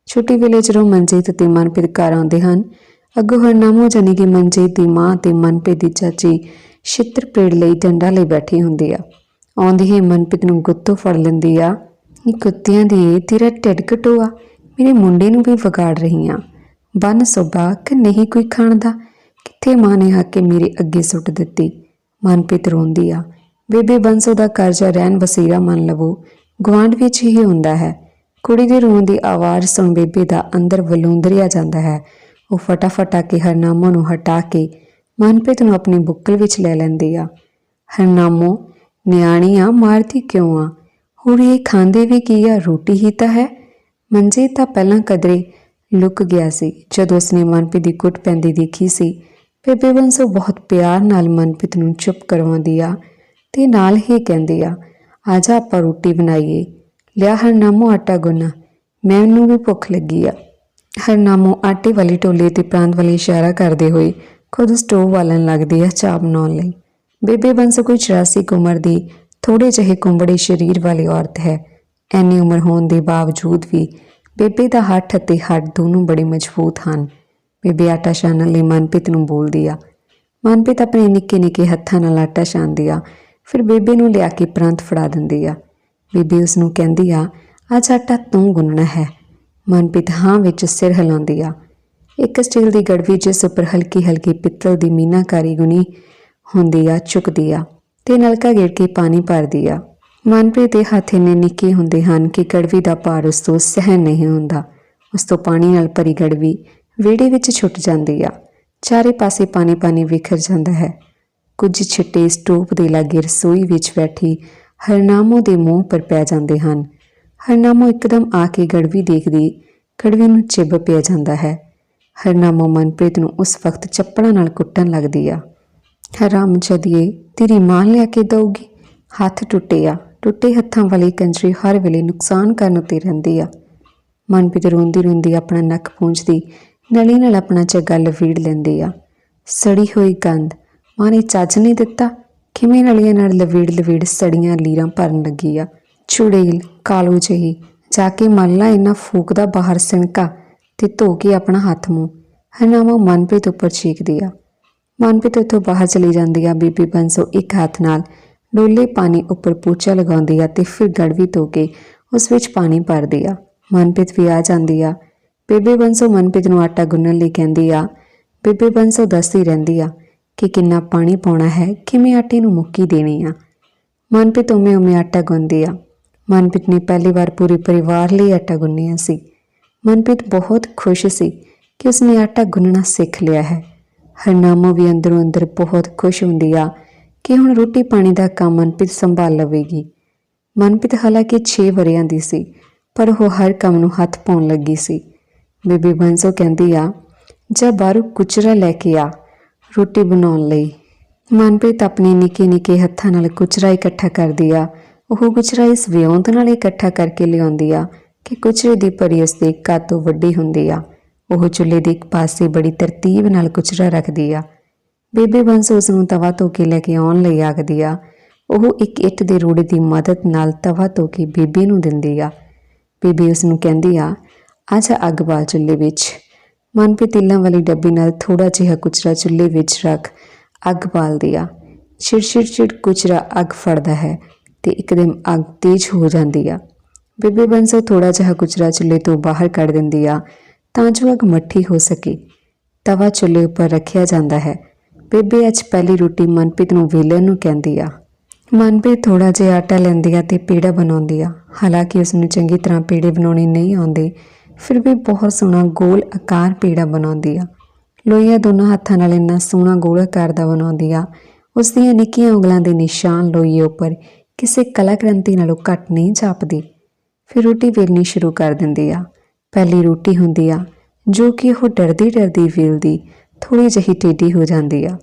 ਛੁੱਟੀ ਵੇਲੇ ਜਦੋਂ ਮਨਜੀਤ ਤੇ ਮਨਪ੍ਰੀਤ ਘਰ ਆਉਂਦੇ ਹਨ, ਅੱਗੋਂ ਹਰਨਾਮੋ ਜਾਣੀ ਕਿ ਮਨਜੀਤ ਦੀ ਮਾਂ ਤੇ ਮਨਪ੍ਰੀਤ ਦੀ ਚਾਚੀ ਛਿੱਤਰ ਪੇੜ ਲਈ ਡੰਡਾ ਲਈ ਬੈਠੀ ਹੁੰਦੀ ਆ। ਆਉਂਦੀ ਹੀ ਮਨਪ੍ਰੀਤ ਨੂੰ ਗੁੱਤੋਂ ਫੜ ਲੈਂਦੀ ਆ, ਨੀ ਕੁੱਤਿਆਂ ਦੀ, ਤੇਰਾ ਢਿੱਡ ਘਟੋਆ ਮੇਰੇ ਮੁੰਡੇ ਨੂੰ ਵੀ ਵਿਗਾੜ ਰਹੀ ਆ। ਬੰਨ ਸੁਬਾ ਕਿ ਨਹੀਂ ਕੋਈ ਖਾਣ ਦਾ? ਕਿੱਥੇ ਮਾਂ ਨੇ ਆ ਕੇ ਮੇਰੇ ਅੱਗੇ ਸੁੱਟ ਦਿੱਤੀ? ਮਨਪ੍ਰੀਤ ਰੋਂਦੀ ਆ, ਬੇਬੇ ਬੰਸੋ ਦਾ ਕਰਜ਼ਾ ਰਹਿਣ ਵਸੀਰਾ ਮੰਨ ਲਵੋ। ਗੁਆਂਢ ਵਿੱਚ ਹੀ ਹੁੰਦਾ ਹੈ। ਕੁੜੀ ਦੇ ਰੋਣ ਦੀ ਆਵਾਜ਼ ਸੁਣ ਬੇਬੇ ਦਾ ਅੰਦਰ ਵਲੂੰਦਰਿਆ ਜਾਂਦਾ ਹੈ। ਉਹ ਫਟਾਫਟ ਆ ਕੇ ਹਰਨਾਮੋ ਨੂੰ ਹਟਾ ਕੇ ਮਨਪ੍ਰੀਤ ਨੂੰ ਆਪਣੀ ਬੁੱਕਲ ਵਿੱਚ ਲੈ ਲੈਂਦੀ ਆ। ਹਰਨਾਮੋ ਨਿਆਣੀ ਆ ਮਾਰਦੀ ਕਿਉਂ ਆ? ਹੁਣ ਇਹ ਖਾਂਦੇ ਵੀ ਕੀ ਆ? ਰੋਟੀ ਹੀ ਤਾਂ ਹੈ। ਮੰਜੇ ਤਾਂ ਪਹਿਲਾਂ ਕਦਰੇ ਲੁਕ ਗਿਆ ਸੀ। ਜਦੋਂ ਉਸਨੇ ਮਨਪ੍ਰੀਤ ਦੀ ਕੁੱਟ ਪੈਂਦੀ ਦੇਖੀ ਸੀ, ਬੇਬੇ ਬੰਸੋ ਬਹੁਤ ਪਿਆਰ ਨਾਲ ਮਨਪ੍ਰੀਤ ਨੂੰ ਚੁੱਪ ਕਰਵਾਉਂਦੀ ਆ ਤੇ ਨਾਲ ਹੀ ਕਹਿੰਦੀ ਆ ਆਜਾ ਆਪਾਂ ਰੋਟੀ ਬਣਾਈਏ। ਲਿਆ ਹਰਨਾਮੋ ਆਟਾ ਗੁੰਨਾ ਮੈਨੂੰ ਵੀ ਭੁੱਖ ਲੱਗੀ ਆ। ਹਰਨਾਮੋ ਆਟੇ ਵਾਲੀ ਟੋਲੇ ਤੇ ਪ੍ਰਾਂਤ ਵਾਲੀ ਇਸ਼ਾਰਾ ਕਰਦੇ ਹੋਏ ਖੁਦ ਸਟੋਵ ਵਾਲਣ ਲੱਗਦੀ ਆ ਚਾਹ ਬਣਾਉਣ ਲਈ। ਬੇਬੇ ਬੰਸੋ ਕੋਈ 84 ਕੁ ਉਮਰ ਦੀ ਥੋੜੇ ਜਿਹੇ ਕੁੰਬੜੇ ਸਰੀਰ ਵਾਲੀ ਔਰਤ ਹੈ। ਐਨੀ ਉਮਰ ਹੋਣ ਦੇ ਬਾਵਜੂਦ ਵੀ ਬੇਬੇ ਦਾ ਹੱਥ ਅਤੇ ਹੱਡ ਦੋਨੋਂ ਬੜੇ ਮਜ਼ਬੂਤ ਹਨ। ਬੇਬੇ ਆਟਾ ਛਾਣਨ ਲਈ ਮਨਪ੍ਰੀਤ ਨੂੰ ਬੋਲਦੀ ਆ। ਮਨਪ੍ਰੀਤ ਆਪਣੇ ਨਿੱਕੇ ਨਿੱਕੇ ਹੱਥਾਂ ਨਾਲ ਆਟਾ ਛਾਣਦੀ ਆ। ਫਿਰ ਬੇਬੇ ਨੂੰ ਲਿਆ ਕੇ ਪ੍ਰਾਂਤ ਫੜਾ ਦਿੰਦੀ ਆ। ਬੇਬੇ ਉਸ ਨੂੰ ਕਹਿੰਦੀ ਆ ਅੱਜ ਆਟਾ ਤੂੰ ਗੁੰਨਣਾ ਹੈ। ਮਨਪ੍ਰੀਤ ਹਾਂ ਵਿੱਚ ਸਿਰ ਹਿਲਾਉਂਦੀ ਆ। ਇੱਕ ਸਟੀਲ ਦੀ ਗੜਵੀ ਜਿਸ ਉੱਪਰ ਹਲਕੀ ਹਲਕੀ ਪਿੱਤਲ ਦੀ ਮੀਨਾਕਾਰੀ ਗੁਣੀ ਹੁੰਦੀ ਆ ਚੁੱਕਦੀ ਆ ਤੇ ਨਲਕਾ ਗੇੜ ਕੇ ਪਾਣੀ ਭਰਦੀ ਆ। ਮਨਪ੍ਰੀਤ ਦੇ ਹੱਥ ਇੰਨੇ ਨਿੱਕੇ ਹੁੰਦੇ ਹਨ ਕਿ ਗੜਵੀ ਦਾ ਭਾਰ ਉਸ ਤੋਂ ਸਹਿਣ ਨਹੀਂ ਹੁੰਦਾ। ਉਸ ਤੋਂ ਪਾਣੀ ਨਾਲ ਭਰੀ ਗੜਵੀ ਵਿਹੜੇ ਵਿੱਚ ਛੁੱਟ ਜਾਂਦੀ ਆ। ਚਾਰੇ ਪਾਸੇ ਪਾਣੀ ਪਾਣੀ ਵਿਖਰ ਜਾਂਦਾ ਹੈ। ਕੁਝ ਛਿੱਟੇ ਸਟੋਪ ਦੇ ਲਾਗੇ ਰਸੋਈ ਵਿੱਚ ਬੈਠੀ ਹਰਨਾਮੋ ਦੇ ਮੂੰਹ ਪਰ ਪੈ ਜਾਂਦੇ ਹਨ। ਹਰਨਾਮੋ ਇੱਕਦਮ ਆ ਕੇ ਗੜਵੀ ਦੇਖਦੀ ਗੜਵੀ ਨੂੰ ਚਿੱਬ ਪਿਆ ਜਾਂਦਾ ਹੈ। ਹਰਨਾਮੋ ਮਨਪ੍ਰੀਤ ਨੂੰ ਉਸ ਵਕਤ ਚੱਪੜਾਂ ਨਾਲ ਕੁੱਟਣ ਲੱਗਦੀ ਆ। ਹਰਾਮ ਜਦੀਏ, ਤੇਰੀ ਮਾਂ ਲਿਆ ਕੇ ਦਊਗੀ? ਹੱਥ ਟੁੱਟੇ ਆ। ਟੁੱਟੇ ਹੱਥਾਂ ਵਾਲੀ ਕੰਜਰੀ ਹਰ ਵੇਲੇ ਨੁਕਸਾਨ ਕਰਨ ਉਤੇ ਰਹਿੰਦੀ ਆ। ਮਨਪ੍ਰੀਤ ਰੋਂਦੀ ਰੋਂਦੀ ਆਪਣਾ ਨੱਕ ਪੂੰਝਦੀ, ਨਲੀ ਨਾਲ ਆਪਣਾ ਝੱਗਾ ਲਵੀੜ ਲੈਂਦੀ ਆ। ਸੜੀ ਹੋਈ ਗੰਧ ਮਾਂ ਨੇ ਚੱਜ ਨਹੀਂ ਦਿੱਤਾ। ਕਿਵੇਂ ਨਲੀਆਂ ਨਾਲ ਲਵੇੜ ਲਵੇੜ ਸੜੀਆਂ ਲੀਰਾਂ ਭਰਨ ਲੱਗੀ ਆ। ਚੁੜੇਲ ਕਾਲੂ ਜਿਹੀ, ਜਾ ਕੇ ਮੰਨ ਲਾ ਫੂਕਦਾ ਬਾਹਰ ਸਿਣਕਾ ਤੇ ਧੋ ਕੇ ਆਪਣਾ ਹੱਥ ਮੂੰਹ। ਹਨਾਮਾ ਮਨਪ੍ਰੀਤ ਉੱਪਰ ਚੀਕਦੀ ਆ। ਮਨਪ੍ਰੀਤ ਉੱਥੋਂ ਬਾਹਰ ਚਲੀ ਜਾਂਦੀ ਆ। ਬੀਬੀ ਬੰਸੋ ਇੱਕ ਹੱਥ ਨਾਲ ਡੋਲੇ ਪਾਣੀ ਉੱਪਰ ਪੋਚਾ ਲਗਾਉਂਦੀ ਆ ਤੇ ਫਿਰ ਗੜਵੀ ਧੋ ਕੇ ਉਸ ਵਿੱਚ ਪਾਣੀ ਭਰਦੀ ਆ। ਮਨਪ੍ਰੀਤ ਵੀ ਆ ਜਾਂਦੀ ਆ। ਬੇਬੇ ਬੰਸੋ ਮਨਪ੍ਰੀਤ ਨੂੰ ਆਟਾ ਗੁੰਨਣ ਲਈ ਕਹਿੰਦੀ ਆ। ਬੇਬੇ ਬੰਸੋ ਦੱਸਦੀ ਰਹਿੰਦੀ ਆ ਕਿ ਕਿੰਨਾ ਪਾਣੀ ਪਾਉਣਾ ਹੈ, ਕਿਵੇਂ ਆਟੇ ਨੂੰ ਮੁੱਕੀ ਦੇਣੀ ਆ। ਮਨਪ੍ਰੀਤ ਉਵੇਂ ਉਵੇਂ ਆਟਾ ਗੁੰਨਦੀ ਆ। ਮਨਪ੍ਰੀਤ ਨੇ ਪਹਿਲੀ ਵਾਰ ਪੂਰੇ ਪਰਿਵਾਰ ਲਈ ਆਟਾ ਗੁੰਨਿਆ ਸੀ। ਮਨਪ੍ਰੀਤ ਬਹੁਤ ਖੁਸ਼ ਸੀ ਕਿ ਉਸਨੇ ਆਟਾ ਗੁੰਨਣਾ ਸਿੱਖ ਲਿਆ ਹੈ। ਹਰਨਾਮੋ ਵੀ ਅੰਦਰੋਂ ਅੰਦਰ ਬਹੁਤ ਖੁਸ਼ ਹੁੰਦੀ ਆ ਕਿ ਹੁਣ ਰੋਟੀ ਪਾਣੀ ਦਾ ਕੰਮ ਮਨਪ੍ਰੀਤ ਸੰਭਾਲ ਲਵੇਗੀ। ਮਨਪ੍ਰੀਤ ਹਾਲਾਂਕਿ 6 ਵਰਿਆਂ ਦੀ ਸੀ, ਪਰ ਉਹ ਹਰ ਕੰਮ ਨੂੰ ਹੱਥ ਪਾਉਣ ਲੱਗੀ ਸੀ। ਬੀਬੀ ਬੰਸੋ ਕਹਿੰਦੀ ਆ, ਜਾ ਬਾਹਰੋਂ ਕੁਚਰਾ ਲੈ ਕੇ ਆ। ਰੋਟੀ ਬਣਾਉਣ ਲਈ। ਮਨਪ੍ਰੀਤ ਆਪਣੇ ਨਿੱਕੇ ਨਿੱਕੇ ਹੱਥਾਂ ਨਾਲ ਕੁਚਰਾ ਇਕੱਠਾ ਕਰਦੀ ਆ। ਉਹ ਕੁਚਰਾ ਇਸ ਵਿਉਂਤ ਨਾਲ ਇਕੱਠਾ ਕਰਕੇ ਲਿਆਉਂਦੀ ਆ ਕਿ ਕੁਚਰੇ ਦੀ ਭਰੀ ਉਸ ਦੇ ਕੱਦ ਤੋਂ ਵੱਡੀ ਹੁੰਦੀ ਆ। ਉਹ ਚੁੱਲ੍ਹੇ ਦੇ ਇੱਕ ਪਾਸੇ ਬੜੀ ਤਰਤੀਬ ਨਾਲ ਕੁਚਰਾ ਰੱਖਦੀ ਆ। ਬੇਬੇ ਬੰਸ ਉਸ ਨੂੰ ਤਵਾ ਧੋ ਕੇ ਲੈ ਕੇ ਆਉਣ ਲਈ ਆਖਦੀ ਆ। ਉਹ ਇੱਕ ਇੱਟ ਦੇ ਰੋੜੇ ਦੀ ਮਦਦ ਨਾਲ ਤਵਾ ਧੋ ਕੇ ਬੀਬੀ ਨੂੰ ਦਿੰਦੀ ਆ। ਬੀਬੀ ਉਸ ਨੂੰ ਕਹਿੰਦੀ ਆ ਅੱਜ ਅੱਗ ਬਾਲ ਚੁੱਲ੍ਹੇ ਵਿੱਚ। ਮਨਪ੍ਰੀਤ ਤਿਲਾਂ ਵਾਲੀ ਡੱਬੀ ਨਾਲ ਥੋੜਾ ਜਿਹਾ ਕੁਚਰਾ ਚੁੱਲ੍ਹੇ ਵਿੱਚ ਰੱਖ ਅੱਗ ਬਾਲਦੀ ਆ ਛਿੜ ਛਿੜ ਛਿੜ ਕੁਚਰਾ ਅੱਗ ਫੜਦਾ ਹੈ ਤੇ ਇੱਕਦਮ ਅੱਗ ਤੇਜ਼ ਹੋ ਜਾਂਦੀ ਆ। ਬੇਬੇ ਬੰਸੋ ਥੋੜਾ ਜਿਹਾ ਕੁਚਰਾ ਚੁੱਲ੍ਹੇ ਤੋਂ ਬਾਹਰ ਕੱਢ ਦਿੰਦੀ ਆ ਤਾਂ ਜੋ ਅੱਗ ਮੱਠੀ ਹੋ ਸਕੇ। ਤਵਾ ਚੁੱਲ੍ਹੇ ਉੱਪਰ ਰੱਖਿਆ ਜਾਂਦਾ ਹੈ। ਬੇਬੇ ਅੱਜ ਪਹਿਲੀ ਰੋਟੀ ਮਨਪ੍ਰੀਤ ਨੂੰ ਵੇਲਣ ਨੂੰ ਕਹਿੰਦੀ ਆ। ਮਨਪ੍ਰੀਤ ਥੋੜਾ ਜਿਹਾ ਆਟਾ ਲੈਂਦੀ ਆ ਤੇ ਪੇੜਾ ਬਣਾਉਂਦੀ ਆ। ਹਾਲਾਂਕਿ ਉਸ ਨੂੰ ਚੰਗੀ ਤਰ੍ਹਾਂ ਪੇੜੇ ਬਣਾਉਣੇ ਨਹੀਂ ਆਉਂਦੇ ਫਿਰ ਵੀ ਬਹੁਤ ਸੋਹਣਾ ਗੋਲ ਆਕਾਰ ਪੇੜਾ ਬਣਾਉਂਦੀ ਆ। ਲੋਈਆਂ ਦੋਨਾਂ ਹੱਥਾਂ ਨਾਲ ਇੰਨਾ ਸੋਹਣਾ ਗੋਲ ਆਕਾਰ ਦਾ ਬਣਾਉਂਦੀ ਆ। ਉਸ ਦੀਆਂ ਨਿੱਕੀਆਂ ਉਂਗਲਾਂ ਦੇ ਨਿਸ਼ਾਨ ਲੋਈਏ ਉੱਪਰ ਕਿਸੇ ਕਲਾਕ੍ਰਾਂਤੀ ਨਾਲੋਂ ਘੱਟ ਨਹੀਂ ਜਾਪਦੀ। ਫਿਰ ਰੋਟੀ ਵੇਲਣੀ ਸ਼ੁਰੂ ਕਰ ਦਿੰਦੀ ਆ। ਪਹਿਲੀ ਰੋਟੀ ਹੁੰਦੀ ਆ, ਜੋ ਕਿ ਉਹ ਡਰਦੀ ਡਰਦੀ ਵੇਲਦੀ ਥੋੜੀ ਜਿਹੀ ਟੇਢੀ ਹੋ ਜਾਂਦੀ ਆ।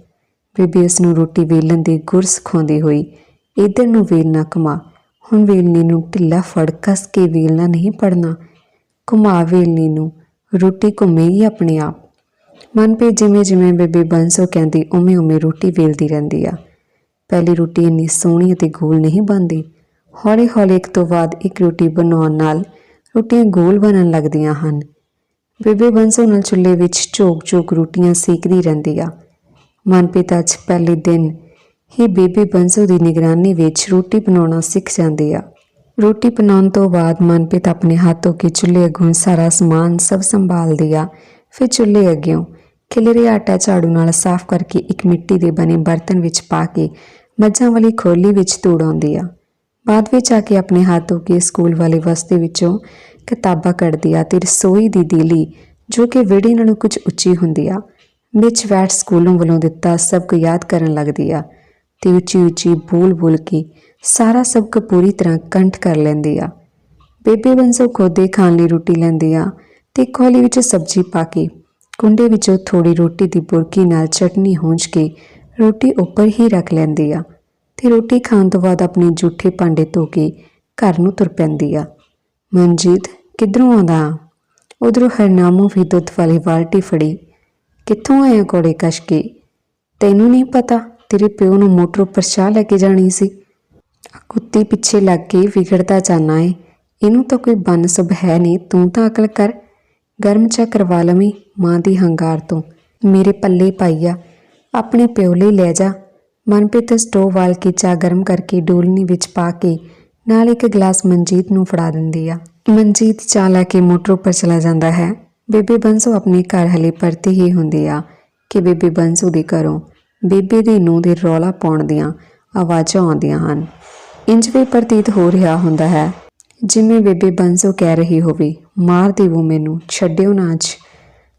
ਬੀਬੀ ਉਸ ਨੂੰ ਰੋਟੀ ਵੇਲਣ ਦੀ ਗੁਰ ਸਿਖਾਉਂਦੀ ਹੋਈ, ਇਧਰ ਨੂੰ ਵੇਲਣਾ ਕਮਾ ਹੁਣ ਵੇਲਣੀ ਨੂੰ ਢਿੱਲਾ ਫੜ, ਕਸ ਕੇ ਵੇਲਣਾ ਨਹੀਂ ਪੜਨਾ ਘੁਮਾ ਵੇਲਣੀ ਨੂੰ, ਰੋਟੀ ਘੁੰਮੇਗੀ ਆਪਣੇ ਆਪ। ਮਨਪ੍ਰੀਤ ਜਿਵੇਂ ਜਿਵੇਂ ਬੇਬੇ ਬੰਸੋ ਕਹਿੰਦੀ, ਉਵੇਂ ਉਵੇਂ ਰੋਟੀ ਵੇਲਦੀ ਰਹਿੰਦੀ ਆ। ਪਹਿਲੀ ਰੋਟੀ ਇੰਨੀ ਸੋਹਣੀ ਅਤੇ ਗੋਲ ਨਹੀਂ ਬਣਦੀ। ਹੌਲੀ ਹੌਲੀ ਇੱਕ ਤੋਂ ਬਾਅਦ ਇੱਕ ਰੋਟੀ ਬਣਾਉਣ ਨਾਲ ਰੋਟੀਆਂ ਗੋਲ ਬਣਨ ਲੱਗਦੀਆਂ ਹਨ। ਬੇਬੇ ਬੰਸੋ ਨਾਲ ਚੁੱਲ੍ਹੇ ਵਿੱਚ ਝੋਕ ਝੋਕ ਰੋਟੀਆਂ ਸੇਕਦੀ ਰਹਿੰਦੀ ਆ। ਮਨਪ੍ਰੀਤ ਅੱਜ ਪਹਿਲੇ ਦਿਨ ਹੀ ਬੇਬੇ ਬੰਸੋ ਦੀ ਨਿਗਰਾਨੀ ਵਿੱਚ ਰੋਟੀ ਬਣਾਉਣਾ ਸਿੱਖ ਜਾਂਦੀ ਆ। ਰੋਟੀ ਬਣਾਉਣ ਤੋਂ ਬਾਅਦ ਮਨਪ੍ਰੀਤ ਆਪਣੇ ਹੱਥ ਧੋ ਕੇ ਚੁੱਲ੍ਹੇ ਅੱਗੋਂ ਸਾਰਾ ਸਮਾਨ ਸਭ ਸੰਭਾਲਦੀ ਆ ਫਿਰ ਚੁੱਲ੍ਹੇ ਅੱਗਿਓਂ ਖਿਲਰੇ ਆਟਾ ਝਾੜੂ ਨਾਲ ਸਾਫ਼ ਕਰਕੇ ਇੱਕ ਮਿੱਟੀ ਦੇ ਬਣੇ ਬਰਤਨ ਵਿੱਚ ਪਾ ਕੇ ਮੱਝਾਂ ਵਾਲੀ ਖੋਲੀ ਵਿੱਚ ਤੂੜਾਉਂਦੀ ਆ। ਬਾਅਦ ਵਿੱਚ ਆ ਕੇ ਆਪਣੇ ਹੱਥ ਧੋ ਕੇ ਸਕੂਲ ਵਾਲੇ ਵਸਤੇ ਵਿੱਚੋਂ ਕਿਤਾਬਾਂ ਕੱਢਦੀ ਆ ਤੇ ਰਸੋਈ ਦੀ ਦੀਲੀ, ਜੋ ਕਿ ਵਿਹੜੇ ਨਾਲੋਂ ਕੁਝ ਉੱਚੀ ਹੁੰਦੀ ਆ, ਵਿੱਚ ਬੈਠ ਸਕੂਲੋਂ ਵੱਲੋਂ ਦਿੱਤਾ ਸਬਕ ਯਾਦ ਕਰਨ ਲੱਗਦੀ ਆ। ਤੇ ਉੱਚੀ ਉੱਚੀ ਬੋਲ ਬੋਲ ਕੇ ਸਾਰਾ ਸਬਕ ਪੂਰੀ ਤਰ੍ਹਾਂ ਕੰਠ ਕਰ ਲੈਂਦੀ ਆ। ਬੇਬੇ ਬੰਸੋ ਖੋਦੇ ਖਾਣ ਲਈ ਰੋਟੀ ਲੈਂਦੀ ਆ ਤੇ ਕੋਲੀ ਵਿੱਚ ਸਬਜ਼ੀ ਪਾ ਕੇ ਕੁੰਡੇ ਵਿੱਚੋਂ ਥੋੜੀ ਰੋਟੀ ਦੀ ਬੁਰਕੀ ਨਾਲ ਚਟਨੀ ਹੂੰਝ ਕੇ ਰੋਟੀ ਉੱਪਰ ਹੀ ਰੱਖ ਲੈਂਦੀ ਆ ਤੇ ਰੋਟੀ ਖਾਣ ਤੋਂ ਬਾਅਦ ਆਪਣੇ ਜੂਠੇ ਭਾਂਡੇ ਧੋ ਕੇ ਘਰ ਨੂੰ ਤੁਰ ਪੈਂਦੀ ਆ। ਮਨਜੀਤ ਕਿੱਧਰੋਂ ਆਉਂਦਾ? ਉਧਰੋਂ ਹਰਨਾਮੋ ਵੀ ਦੁੱਧ ਵਾਲੀ ਬਾਲਟੀ ਫੜੀ। ਕਿੱਥੋਂ ਆਇਆ ਕੋੜੇ ਕਸ਼ ਕੇ? ਤੈਨੂੰ ਨਹੀਂ ਪਤਾ? ਤੇਰੇ ਪਿਓ ਨੂੰ ਮੋਟਰ ਉੱਪਰ ਚਾਹ ਲੈ ਕੇ ਜਾਣੀ ਸੀ। ਆ ਕੁੱਤੀ ਪਿੱਛੇ ਲੱਗ ਕੇ ਵਿਗੜਦਾ ਜਾਣਾ ਏ। ਇਹਨੂੰ ਤਾਂ ਕੋਈ ਬੰਨ ਸਭ ਹੈ ਨਹੀਂ, ਤੂੰ ਤਾਂ ਅਕਲ ਕਰ। ਗਰਮ ਚਾਹ ਕਰਵਾ ਲਵੀਂ ਮਾਂ ਦੀ ਹੰਗਾਰ ਤੋਂ। ਮੇਰੇ ਪੱਲੇ ਪਾਈਆ ਆਪਣੇ ਪਿਓ ਲਈ ਲੈ ਜਾ। ਮਨਪ੍ਰੀਤ ਸਟੋਵ ਵਾਲ ਕੇ ਚਾਹ ਗਰਮ ਕਰਕੇ ਡੋਲਨੀ ਵਿੱਚ ਪਾ ਕੇ ਨਾਲ ਇੱਕ ਗਲਾਸ ਮਨਜੀਤ ਨੂੰ ਫੜਾ ਦਿੰਦੀ ਆ। ਮਨਜੀਤ ਚਾਹ ਲੈ ਕੇ ਮੋਟਰ ਉੱਪਰ ਚਲਾ ਜਾਂਦਾ ਹੈ। ਬੇਬੇ ਬੰਸੋ ਆਪਣੇ ਘਰ ਹਲੇ ਪਰਤੀ ਹੀ ਹੁੰਦੀ ਆ ਕਿ ਬੇਬੇ ਬੰਸੋ ਦੇ ਘਰੋਂ ਬੇਬੇ ਦੀ ਨੂੰਹ ਦੇ ਰੌਲਾ ਪਾਉਣ ਦੀਆਂ ਆਵਾਜ਼ਾਂ ਆਉਂਦੀਆਂ ਹਨ। ਇੰਜ ਵੀ ਪ੍ਰਤੀਤ ਹੋ ਰਿਹਾ ਹੁੰਦਾ ਹੈ, ਜਿਵੇਂ ਬੇਬੇ ਬੰਸੋ ਕਹਿ ਰਹੀ ਹੋਵੇ, ਮਾਰ ਦੇਵੋ ਮੈਨੂੰ, ਛੱਡਿਓ ਨਾ ਅੱਜ।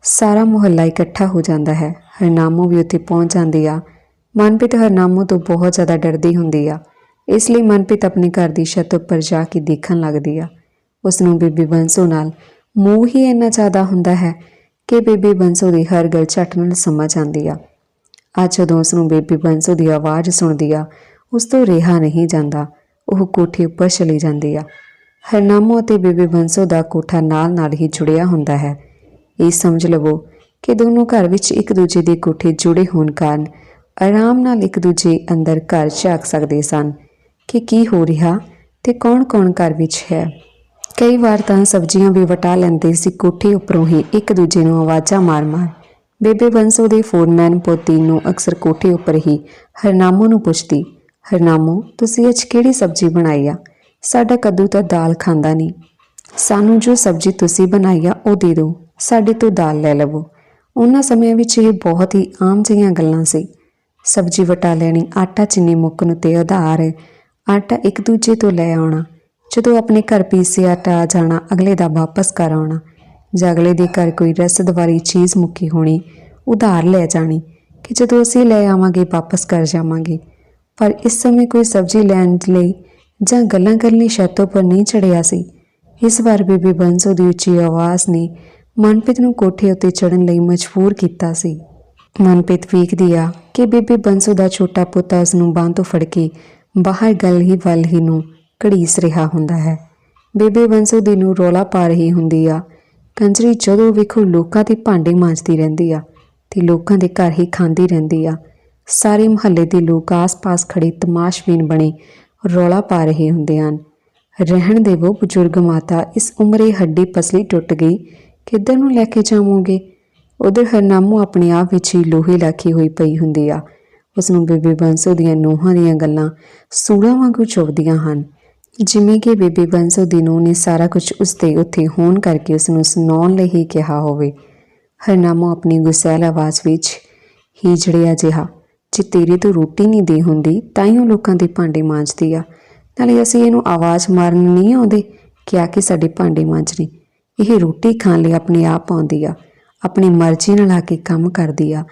ਸਾਰਾ ਮੁਹੱਲਾ ਇਕੱਠਾ ਹੋ ਜਾਂਦਾ ਹੈ। ਹਰਨਾਮੋ ਵੀ ਉੱਥੇ ਪਹੁੰਚ ਜਾਂਦੀ ਆ। ਮਨਪ੍ਰੀਤ ਹਰਨਾਮੋ ਤੋਂ ਬਹੁਤ ਜ਼ਿਆਦਾ ਡਰਦੀ ਹੁੰਦੀ ਆ। ਇਸ ਲਈ ਮਨਪ੍ਰੀਤ ਆਪਣੇ ਘਰ ਦੀ ਛੱਤ ਉੱਪਰ ਜਾ ਕੇ ਦੇਖਣ ਲੱਗਦੀ ਆ। ਉਸ ਨੂੰ ਬੀਬੀ ਬੰਸੋ ਨਾਲ ਮੋਹ ਹੀ ਇੰਨਾ ਜ਼ਿਆਦਾ ਹੁੰਦਾ ਹੈ ਕਿ ਬੀਬੀ ਬੰਸੋ ਦੀ ਹਰ ਗੱਲ ਝੱਟ ਨਾਲ ਸਮਝ ਆਉਂਦੀ ਆ। ਅੱਜ ਜਦੋਂ ਉਸ ਨੂੰ ਬੇਬੀ ਬੰਸੋ ਦੀ ਆਵਾਜ਼ ਸੁਣਦੀ ਆ। ਉਸ ਤੋਂ ਰਿਹਾ ਨਹੀਂ ਜਾਂਦਾ। ਉਹ ਕੋਠੇ ਉੱਪਰ ਚਲੀ ਜਾਂਦੀ ਆ। ਹਰਨਾਮੋ ਅਤੇ ਬੇਬੀ ਬੰਸੋ ਦਾ ਕੋਠਾ ਨਾਲ ਨਾਲ ਹੀ ਜੁੜਿਆ ਹੁੰਦਾ ਹੈ। ਇਹ ਸਮਝ ਲਵੋ ਕਿ ਦੋਨੋਂ ਘਰ ਵਿੱਚ ਇੱਕ ਦੂਜੇ ਦੇ ਕੋਠੇ ਜੁੜੇ ਹੋਣ ਕਾਰਨ ਆਰਾਮ ਨਾਲ ਇੱਕ ਦੂਜੇ ਅੰਦਰ ਘਰ ਝਾਕ ਸਕਦੇ ਸਨ ਕਿ ਕੀ ਹੋ ਰਿਹਾ ਤੇ ਕੌਣ-ਕੌਣ ਘਰ ਵਿੱਚ ਹੈ। ਕਈ ਵਾਰ ਤਾਂ ਸਬਜ਼ੀਆਂ ਵੀ ਵਟਾ ਲੈਂਦੇ ਸੀ, ਕੋਠੇ ਉੱਪਰੋਂ ਹੀ ਇੱਕ ਦੂਜੇ ਨੂੰ ਆਵਾਜ਼ਾਂ ਮਾਰ-ਮਾਰ ਬੇਬੇ ਬੰਸੋ ਦੇ ਫੋਰਮੈਨ ਪੋਤੀ ਨੂੰ ਅਕਸਰ ਕੋਠੇ ਉੱਪਰ ਹੀ ਹਰਨਾਮੋ ਨੂੰ ਪੁੱਛਦੀ, ਹਰਨਾਮੋ, ਤੁਸੀਂ ਅੱਜ ਕਿਹੜੀ ਸਬਜ਼ੀ ਬਣਾਈ ਆ? ਸਾਡਾ ਕੱਦੂ ਤਾਂ ਦਾਲ ਖਾਂਦਾ ਨਹੀਂ। ਸਾਨੂੰ ਜੋ ਸਬਜ਼ੀ ਤੁਸੀਂ ਬਣਾਈ ਆ, ਉਹ ਦੇ ਦਿਓ। ਸਾਡੇ ਤੋਂ ਦਾਲ ਲੈ ਲਵੋ। ਉਹਨਾਂ ਸਮਿਆਂ ਵਿੱਚ ਇਹ ਬਹੁਤ ਹੀ ਆਮ ਜਿਹੀਆਂ ਗੱਲਾਂ ਸੀ। ਸਬਜ਼ੀ ਵਟਾ ਲੈਣੀ, ਆਟਾ ਚਿੰਨੀ ਮੁੱਕਣ ਤੇ ਉਧਾਰ, ਆਟਾ ਇੱਕ ਦੂਜੇ ਤੋਂ ਲੈ ਆਉਣਾ, ਜਦੋਂ ਆਪਣੇ ਘਰ ਪੀਸੇ ਆਟਾ ਆ ਜਾਣਾ, ਅਗਲੇ ਦਾ ਵਾਪਸ ਕਰ ਆਉਣਾ। ਜਾਂ ਦੇ ਘਰ ਕੋਈ ਰਸਦਵਾਰੀ ਚੀਜ਼ ਮੁੱਕੀ ਹੋਣੀ, ਉਧਾਰ ਲੈ ਜਾਣੀ ਕਿ ਜਦੋਂ ਅਸੀਂ ਲੈ ਆਵਾਂਗੇ, ਵਾਪਸ ਕਰ ਜਾਵਾਂਗੇ। ਪਰ ਇਸ ਸਮੇਂ ਕੋਈ ਸਬਜ਼ੀ ਲੈਣ ਲਈ ਜਾਂ ਗੱਲਾਂ ਕਰਨ ਲਈ ਛੱਤ ਉੱਪਰ ਨਹੀਂ ਚੜਿਆ ਸੀ। ਇਸ ਵਾਰ ਬੀਬੀ ਬੰਸੋ ਦੀ ਉੱਚੀ ਆਵਾਜ਼ ਨੇ ਮਨਪ੍ਰੀਤ ਨੂੰ ਕੋਠੇ ਉੱਤੇ ਚੜਨ ਲਈ ਮਜਬੂਰ ਕੀਤਾ ਸੀ। ਮਨਪ੍ਰੀਤ ਵੇਖਦੀ ਆ ਕਿ ਬੀਬੀ ਬੰਸੋ ਦਾ ਛੋਟਾ ਪੁੱਤ ਉਸ ਨੂੰ ਬਾਂਹ ਤੋਂ ਫੜ ਕੇ ਬਾਹਰ ਗੱਲ ਹੀ ਵੱਲ ਹੀ ਨੂੰ ਘੜੀਸ ਰਿਹਾ ਹੁੰਦਾ ਹੈ। ਬੇਬੇ ਬੰਸੋ ਦੀ ਨੂੰ ਰੋਲਾ ਪਾ ਰਹੀ ਹੁੰਦੀ ਆ ਕੰਜਰੀ ਜਦੋਂ ਵੇਖੋ ਲੋਕਾਂ ਦੇ ਭਾਂਡੇ ਮਾਂਜਦੀ ਰਹਿੰਦੀ ਆ ਤੇ ਲੋਕਾਂ ਦੇ ਘਰ ਹੀ ਖਾਂਦੀ ਰਹਿੰਦੀ ਆ। ਸਾਰੇ ਮੁਹੱਲੇ ਦੇ ਲੋਕ ਆਸ-ਪਾਸ ਖੜੇ ਤਮਾਸ਼ਬੀਨ ਬਣੇ ਰੌਲਾ ਪਾ ਰਹੇ ਹੁੰਦੇ ਹਨ। ਰਹਿਣ ਦੇ ਦੇਵੋ ਬਜ਼ੁਰਗ ਮਾਤਾ ਇਸ ਉਮਰੇ ਹੱਡੀ ਪਸਲੀ ਟੁੱਟ ਗਈ, ਕਿੱਧਰ ਨੂੰ ਲੈ ਕੇ ਜਾਵੋਗੇ? ਉਧਰ ਹਰਨਾਮੋ ਆਪਣੇ ਆਪ ਵਿੱਚ ਹੀ ਲੋਹੇ ਲਾਖੀ ਹੋਈ ਪਈ ਹੁੰਦੀ ਆ। ਉਸ ਨੂੰ ਬੇਬੇ ਬੰਸੋ ਦੀਆਂ ਨੂਹਾਂ ਦੀਆਂ ਗੱਲਾਂ ਸੂਲਾਂ ਵਾਂਗੂ ਚੁਭਦੀਆਂ ਹਨ। ਜਿਵੇਂ ਕਿ ਬੇਬੇ ਬੰਸੋ ਦੀ ਨੇ ਸਾਰਾ ਕੁਝ ਉਸ ਦੇ ਉੱਥੇ ਹੋਣ ਕਰਕੇ ਉਸ ਨੂੰ ਸੁਣਾਉਣ ਲਈ ਹੀ ਕਿਹਾ ਹੋਵੇ। ਹਰਨਾਮੋ ਆਪਣੀ ਗੁਸੈਲ ਆਵਾਜ਼ ਵਿੱਚ ਹੀਜੜਿਆ ਜਿਹਾ ਜੇ ਤੇਰੇ ਤੋਂ ਰੋਟੀ ਨਹੀਂ ਦੇ ਹੁੰਦੀ, ਤਾਂ ਹੀ ਉਹ ਲੋਕਾਂ ਦੇ ਭਾਂਡੇ ਮਾਂਜਦੀ ਆ। ਨਾਲੇ ਅਸੀਂ ਇਹਨੂੰ ਆਵਾਜ਼ ਮਾਰਨ ਨਹੀਂ ਆਉਂਦੇ। ਕਿਹਾ ਕਿ ਸਾਡੇ ਭਾਂਡੇ ਮਾਂਜਣੀ। ਇਹ ਰੋਟੀ ਖਾਣ ਲਈ ਆਪਣੇ ਆਪ ਆਉਂਦੀ ਆ। ਆਪਣੀ ਮਰਜ਼ੀ ਨਾਲ ਆ ਕੇ ਕੰਮ ਕਰਦੀ ਆ।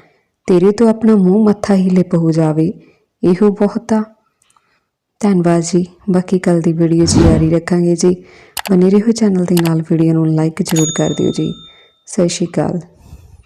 ਤੇਰੇ ਤੋਂ ਆਪਣਾ ਮੂੰਹ ਮੱਥਾ ਹੀ ਲਿਪ ਹੋ ਜਾਵੇ। ਇਹੋ ਬਹੁਤਾ ਧੰਨਵਾਦ ਜੀ। ਬਾਕੀ ਕੱਲ ਦੀ ਵੀਡੀਓ 'ਚ ਜਾਰੀ ਰੱਖਾਂਗੇ ਜੀ। ਬਨੇ ਰਹੋ ਚੈਨਲ ਦੇ ਨਾਲ ਵੀਡੀਓ ਨੂੰ ਲਾਈਕ ਜ਼ਰੂਰ ਕਰ ਦਿਓ ਜੀ। ਸਤਿ ਸ਼੍ਰੀ ਅਕਾਲ।